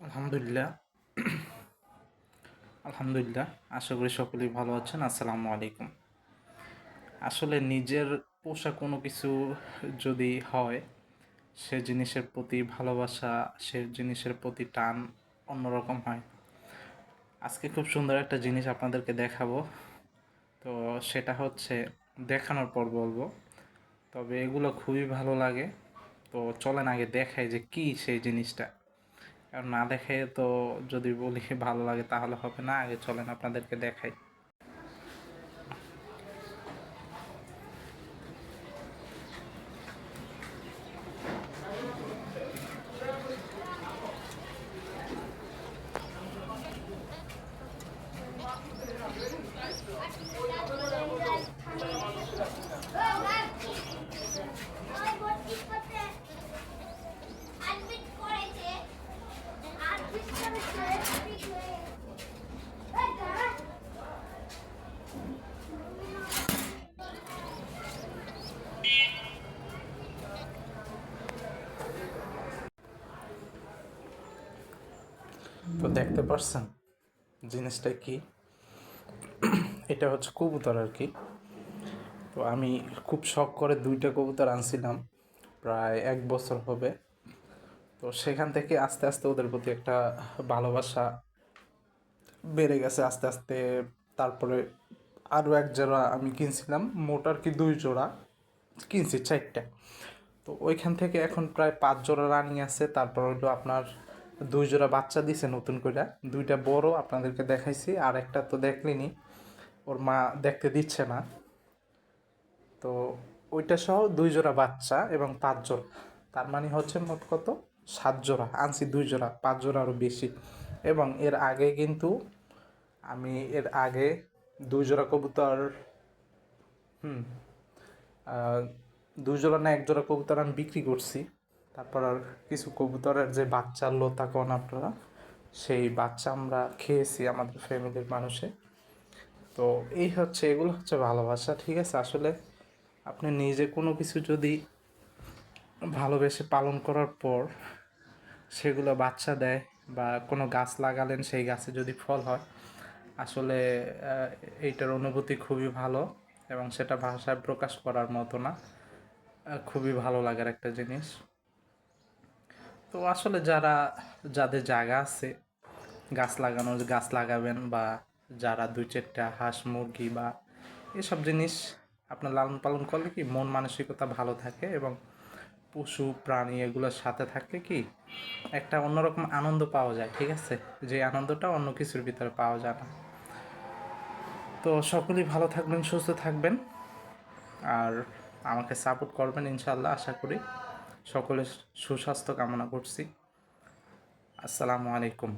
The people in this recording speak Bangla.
আলহামদুলিল্লাহ। আলহামদুলিল্লাহ, আশা করি সকলেই ভালো আছেন। আসসালামু আলাইকুম। আসলে নিজের পোষা কোনো কিছু যদি হয়, সে জিনিসের প্রতি ভালোবাসা, সে জিনিসের প্রতি টান অন্যরকম হয়। আজকে খুব সুন্দর একটা জিনিস আপনাদেরকে দেখাবো। তো সেটা হচ্ছে দেখানোর পর বলব। তবে এগুলো খুবই ভালো লাগে। তো চলেন আগে দেখাই যে কি সেই জিনিসটা। আর না দেখে তো যদি বলি ভালো লাগে তাহলে হবে না, আগে চলেন আপনাদেরকে দেখাই করেছে অ্যাডমিট করেছে এই দাঁড়া তো দেখতে পারছেন জিনিসটা কি? এটা হচ্ছে কবুতর আর কি। তো আমি খুব শখ করে দুইটা কবুতর আনছিলাম। প্রায় এক বছর হবে। তো সেখান থেকে আস্তে আস্তে ওদের প্রতি একটা ভালোবাসা বেড়ে গেছে আস্তে আস্তে। তারপরে আরও এক জোড়া আমি কিনছিলাম মোটার কি দুই জোড়া। কিনছি চারটা। তো ওইখান থেকে এখন প্রায় পাঁচ জোড়া রানিং আছে। তারপর হলো আপনার দুই জোড়া বাচ্চা দিছে নতুন করে দুইটা বড়, আপনাদেরকে দেখাইছি। আর একটা তো দেখলিনি, ওর মা দেখতে দিচ্ছে না। তো ওইটা সহ দুই জোড়া বাচ্চা এবং পাঁচ জোড়া। তার মানে হচ্ছে মোট কত? সাত জোড়া, আনছি দুই জোড়া, পাঁচ জোড়া আরও বেশি। এবং এর আগে কিন্তু আমি এর আগে দুই জোড়া কবুতর, হুম দুই জোড়া না এক জোড়া কবুতর আমি বিক্রি করছি। তারপর আর কিছু কবুতরের যে বাচ্চার লোতা কোন আপনারা, সেই বাচ্চা আমরা খেয়েছি আমাদের ফ্যামিলির মানুষে। তো এই হচ্ছে, এগুলো হচ্ছে ভালোবাসা, ঠিক আছে? আসলে আপনি নিজে কোনো কিছু যদি ভালোবেসে পালন করার পর সেগুলো বাচ্চা দেয় বা কোনো গাছ লাগালেন, সেই গাছে যদি ফল হয়, আসলে এইটার অনুভূতি খুবই ভালো এবং সেটা ভাষায় প্রকাশ করার মতো না। খুবই ভালো লাগার একটা জিনিস। তো আসলে যারা, যাদের জায়গা আছে, গাছ লাগানোর গাছ লাগাবেন বা যারা দুই চারটা হাঁস, মুরগি বা এসব জিনিস আপনার লালন পালন করলে কি মন মানসিকতা ভালো থাকে এবং পশু, প্রাণী এগুলোর সাথে থাকলে কি একটা অন্যরকম আনন্দ পাওয়া যায়, ঠিক আছে? যে আনন্দটা অন্য কিছুর ভিতরে পাওয়া যায় না। তো সকলেই ভালো থাকবেন, সুস্থ থাকবেন। আর আমাকে সাপোর্ট করবেন ইনশাল্লাহ আশা করি সকলের সুস্বাস্থ্য কামনা করছি। আসসালামু আলাইকুম।